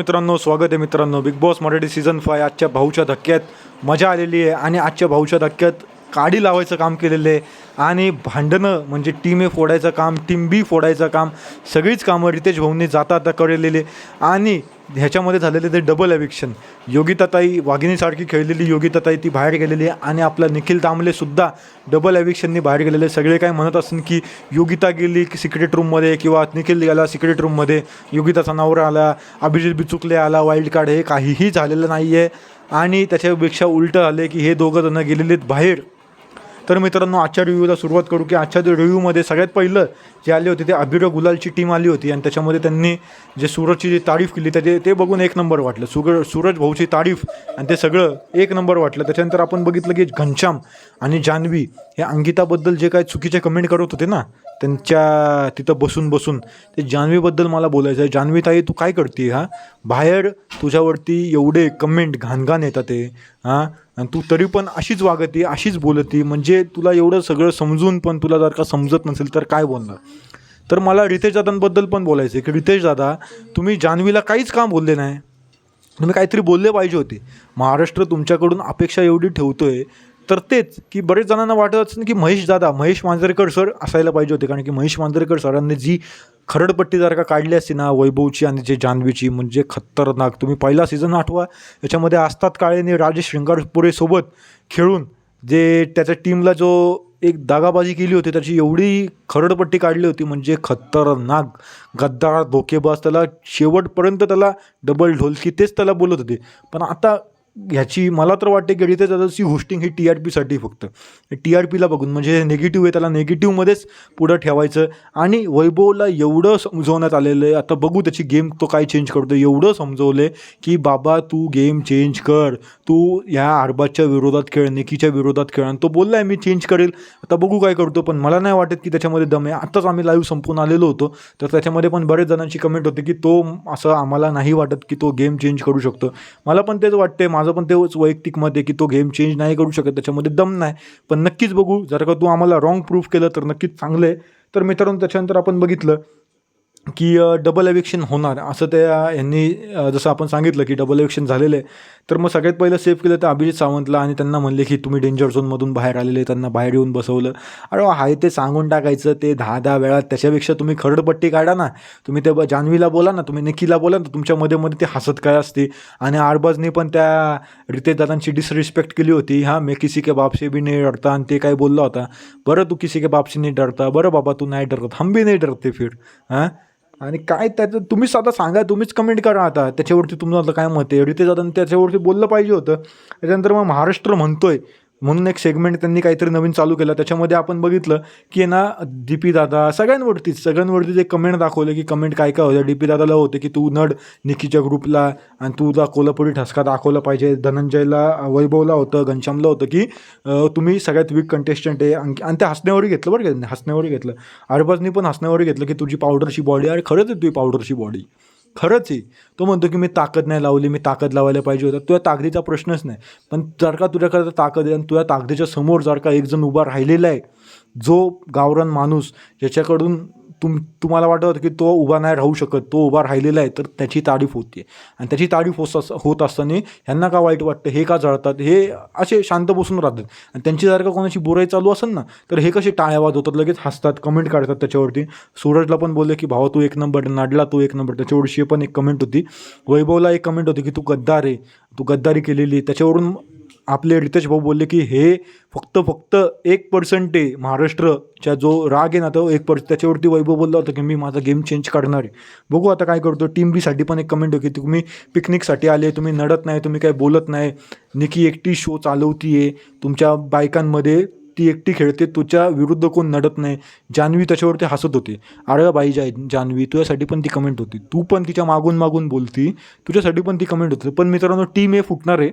मित्रांनो स्वागत आहे मित्रांनो. Bigg Boss Marathi season five आजच्या भाऊच्या धक्क्यात मजा आलेली आहे आणि आजच्या भाऊच्या धक्क्यात काडी लावायचं काम केलेलं आहे. आणि भांडणं म्हणजे टीम ए फोडायचं काम टीम बी फोडायचं काम सगळीच कामं रितेश भाऊंनी जाता आता कळलेले आणि ह्याच्यामध्ये झालेले ते डबल एविक्शन योगिताताई वाघिणीसारखी खेळलेली योगिताताई ती बाहेर गेलेली आहे. आणि आपला निखिल तांबलेसुद्धा डबल एविक्शननी बाहेर गेलेले सगळे काय म्हणत असून की योगिता गेली की सिक्रेट रूममध्ये किंवा निखिल गेला सिक्रेट रूममध्ये योगिताचा नवरा आला अभिजित बिचुकले आला वाईल्ड कार्ड हे काहीही झालेलं नाही आहे आणि त्याच्यापेक्षा उलटं आले की हे दोघं जणं गेलेले आहेत बाहेर. तर मित्रांनो आजच्या रिव्ह्यूला सुरुवात करू की आजच्या रिव्ह्यूमध्ये सगळ्यात पहिलं जे आले होते ते अभिरो गुलालची टीम आली होती आणि त्याच्यामध्ये त्यांनी जे सूरजची जी तारीफ केली त्याचे ते बघून एक नंबर वाटलं. सुगर सूरज भाऊची तारीफ आणि ते सगळं एक नंबर वाटलं. त्याच्यानंतर आपण बघितलं की घनश्याम आणि जान्हवी हे अंकिताबद्दल जे काय चुकीचे कमेंट करत होते ना त्यांच्या तिथं बसून बसून ते जान्हवीबद्दल मला बोलायचं आहे. जान्हवी ताई तू काय करते हा? बाहेर तुझ्यावरती एवढे कमेंट घाणघाण येतात ते हां? आणि तू तरी पण अशीच वागते अशीच बोलते. म्हणजे तुला एवढं सगळं समजून पण तुला जर का समजत नसेल तर काय बोलणार? तर मला रितेश दादांबद्दल पण बोलायचं आहे की रितेश दादा तुम्ही जान्हवीला काहीच काम बोलले नाही? तुम्ही काहीतरी बोलले पाहिजे होते. महाराष्ट्र तुमच्याकडून अपेक्षा एवढी ठेवतो आहे तर तेच की बरेच जणांना वाटत असेल की महेश दादा महेश मांजरेकर सर असायला पाहिजे होते. कारण की महेश मांजरेकर सरांनी जी खरडपट्टी जर का काढली असती ना वैभवची आणि जे जान्हवीची म्हणजे खतरनाक तुम्ही पहिला सीझन आठवा याच्यामध्ये असतात काळेने राजेश शृंगारपुरेसोबत खेळून जे त्याच्या टीमला जो एक दागाबाजी केली होती त्याची एवढी खरडपट्टी काढली होती म्हणजे खतरनाक गद्दार धोकेबाज त्याला शेवटपर्यंत त्याला डबल ढोलकी तेच त्याला बोलत होते. पण आता ह्याची मला तर वाटते की रितेश दादाची होस्टिंग ही टी आर पीसाठी फक्त. टी आर पीला बघून म्हणजे नेगेटिव्ह आहे त्याला नेगेटिव्हमध्येच पुढं ठेवायचं. आणि वैभवला एवढं समजवण्यात आलेलं आहे. आता बघू त्याची गेम तो काय चेंज करतो एवढं समजवलं आहे की बाबा तू गेम चेंज कर. तू ह्या आरबाजच्या विरोधात खेळ निकीच्या विरोधात खेळ. आणि तो बोलला आहे मी चेंज करेल. आता बघू काय करतो. पण मला नाही वाटत की त्याच्यामध्ये दम आहे. आत्ताच आम्ही लाईव्ह संपून आलेलो होतो. तर त्याच्यामध्ये पण बरेच जणांची कमेंट होती की तो असं आम्हाला नाही वाटत की तो गेम चेंज करू शकतो. मला पण तेच वाटते माझं पण तेच वैयक्तिक मत आहे की तो गेम चेंज नाही करू शकत त्याच्यामध्ये दम नाही. पण नक्कीच बघू जर का तू आम्हाला रॉंग प्रूफ केलं तर नक्कीच चांगलं आहे. तर मित्रांनो त्याच्यानंतर आपण बघितलं की डबल एविक्शन होणार. असं त्या यांनी जसं आपण सांगितलं की डबल एविक्शन झालेलं आहे. तर मग सगळ्यात पहिलं सेव्ह केलं तर अभिजित सावंतला आणि त्यांना म्हणले की तुम्ही डेंजर झोनमधून बाहेर आलेले त्यांना बाहेर येऊन बसवलं. अरे आहे हाय ते सांगून टाकायचं ते दहा दहा वेळा त्याच्यापेक्षा तुम्ही खरडपट्टी काढा ना. तुम्ही ते जान्हवीला बोला ना तुम्ही निकीला बोला ना तुमच्या मध्ये मध्ये ते हसत काय असते. आणि आरबाजने पण त्या रितेश दादांची डिसरिस्पेक्ट केली होती. हां मी किसी के बापशी बी नाही डरता. आणि ते काय बोलला होता बरं तू किसी के बापशी नाही डरता बरं बाबा तू नाही डरत हम बी नाही डरते फिर. हां आणि काय त्याचं तुम्हीच आता सांगा तुम्हीच कमेंट करा आता. त्याच्यावरती तुमचं काय मत आहे? रितेश दादा त्याच्यावरती बोललं पाहिजे होतं. त्याच्यानंतर मग महाराष्ट्र म्हणतोय. म्हणून एक सेगमेंट त्यांनी काहीतरी नवीन चालू केलं. त्याच्यामध्ये आपण बघितलं की ना डीपी दादा सगळ्यांवरतीच सगळ्यांवरतीच एक कमेंट दाखवलं की कमेंट काय काय होतं. डी पी दादाला होते की तू नड निकीच्या ग्रुपला आणि तुझा कोल्हापुरी ठसका दाखवला पाहिजे. धनंजयला वैभवला होतं घनश्यामला होतं की तुम्ही सगळ्यात वीक कंटेस्टंट आहे. आणखी- आणि ते हसण्यावरही घेतलं बरं का त्यांनी, हसण्यावरही घेतलं. अरबाजनी पण हसण्यावरही घेतलं की तुझी पावडरची बॉडी अरे खरंच आहे तुझी पावडरची बॉडी खरंच आहे. तो म्हणतो की मी ताकद नाही लावली मी ताकद लावायला पाहिजे होतं. तुझ्या ताकदीचा प्रश्नच नाही. पण जर का तुझ्याकडे ताकद आहे आणि तुझ्या ताकदीच्या समोर जर का एक जण उभा राहिलेला आहे जो गावरान माणूस ज्याच्याकडून तुम तुम्हाला वाटत होतं की तो उभा नाही राहू शकत तो उभा राहिलेला आहे तर त्याची तारीफ होते आणि त्याची तारीफ होत अस होत असताना ह्यांना का वाईट वाटतं हे का जळतात हे असे शांत बसून राहतात. आणि त्यांची जर का कोणाची बुराई चालू असेल ना तर हे कसे टाळ्यावाद होतात लगेच हसतात कमेंट काढतात त्याच्यावरती. सूरजला पण बोलले की भावा तू एक नंबर नाडला तू एक नंबर त्याच्यावरची पण एक कमेंट होती. वैभवला एक कमेंट होती की तू गद्दार आहे तू गद्दारी केलेली त्याच्यावरून आपले रितेश भाऊ बोलले की हे फक्त फक्त एक पर्सेंट आहे महाराष्ट्रच्या जो राग आहे ना तो एक पर्सेंट त्याच्यावरती वैभव बोलला होता की मी माझा गेम चेंज करणार आहे. बघू आता काय करतो. टीम बीसाठी पण एक कमेंट होती की तुम्ही पिकनिकसाठी आले तुम्ही नडत नाही तुम्ही काय बोलत नाही. निकी एकटी शो चालवती आहे तुमच्या बायकांमध्ये ती एकटी खेळते तुझ्या विरुद्ध कोण नडत नाही. जान्हवी त्याच्यावरती हसत होते. अरे बाई जाय जान्हवी तुझ्यासाठी पण ती कमेंट होती. तू पण तिच्या मागून मागून बोलती. तुझ्यासाठी पण ती कमेंट होती. पण मित्रांनो टीम हे फुटणार आहे.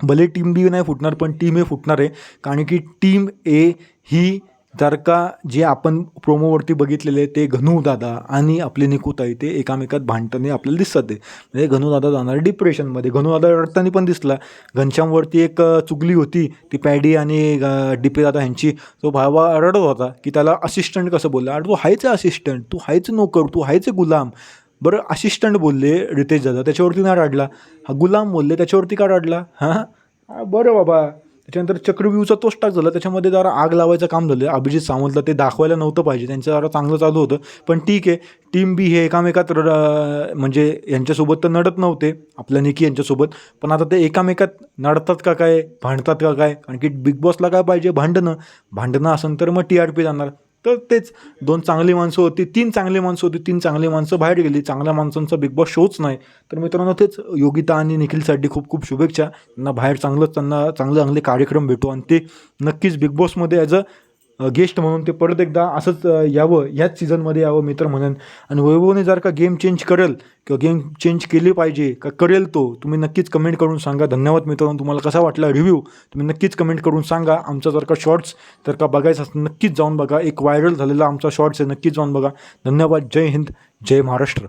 भले टीम बी नाही फुटणार पण टीम ए फुटणार आहे. कारण की टीम ए ही जर का जे आपण प्रोमोवरती बघितलेले ते घनू दादा आणि आपले निकुताई ते एकामेकात भांडताना आपल्याला दिसतात ते म्हणजे घनू दादा जाणार डिप्रेशनमध्ये. घनू दादा रडताना पण दिसला. घनश्यामवरती एक चुगली होती. ती पॅडी आणि डिपे दादा ह्यांची. तो भावा रडत होता की त्याला असिस्टंट कसं बोलला? अरे तू हायचं असिस्टंट तू हायचं नोकर. तू हायचं गुलाम. बरं असिस्टंट बोलले रितेश दादा त्याच्यावरती नाही रडला. हा गुलाम बोलले त्याच्यावरती का रडला? हां? बरं बाबा. त्याच्यानंतर चक्रव्यूहचा तोच टाक झाला. त्याच्यामध्ये जरा आग लावायचं काम झालं. अभिजित सावंतला ते दाखवायला नव्हतं पाहिजे. त्यांचं जरा चांगलं चालू होतं. पण ठीक आहे. टीम बी हे एकामेकात र- म्हणजे यांच्यासोबत तर नडत नव्हते. आपल्या निकी यांच्यासोबत. पण आता ते एकामेकात नडतात का काय? भांडतात का काय? कारण की बिग बॉसला काय पाहिजे? भांडणं. भांडणं असेल तर मग टी आर पी जाणार. तर तेच. दोन चांगली माणसं होती तीन चांगली माणसं होती तीन चांगली माणसं बाहेर गेली. चांगल्या माणसांचा बिग बॉस शोच नाही. तर मित्रांनो तेच. योगिता आणि निखिलसाठी खूप खूप शुभेच्छा. त्यांना बाहेर चांगलं त्यांना चांगले चांगले कार्यक्रम भेटू आणि ते नक्कीच बिग बॉसमध्ये ॲज अ गेस्ट म्हणून ते परत एकदा असंच यावं ह्याच सीझनमध्ये यावं मी तर म्हणेन. आणि वैभवने जर का गेम चेंज करेल किंवा गेम चेंज केली पाहिजे का करेल तो तुम्ही नक्कीच कमेंट करून सांगा. धन्यवाद मित्रांनो तुम्हाला कसा वाटला रिव्ह्यू तुम्ही नक्कीच कमेंट करून सांगा. आमचा जर का शॉर्ट्स जर का बघायचं असं नक्कीच जाऊन बघा. एक व्हायरल झालेला आमचा शॉर्ट्स आहे नक्कीच जाऊन बघा. धन्यवाद. जय हिंद. जय महाराष्ट्र.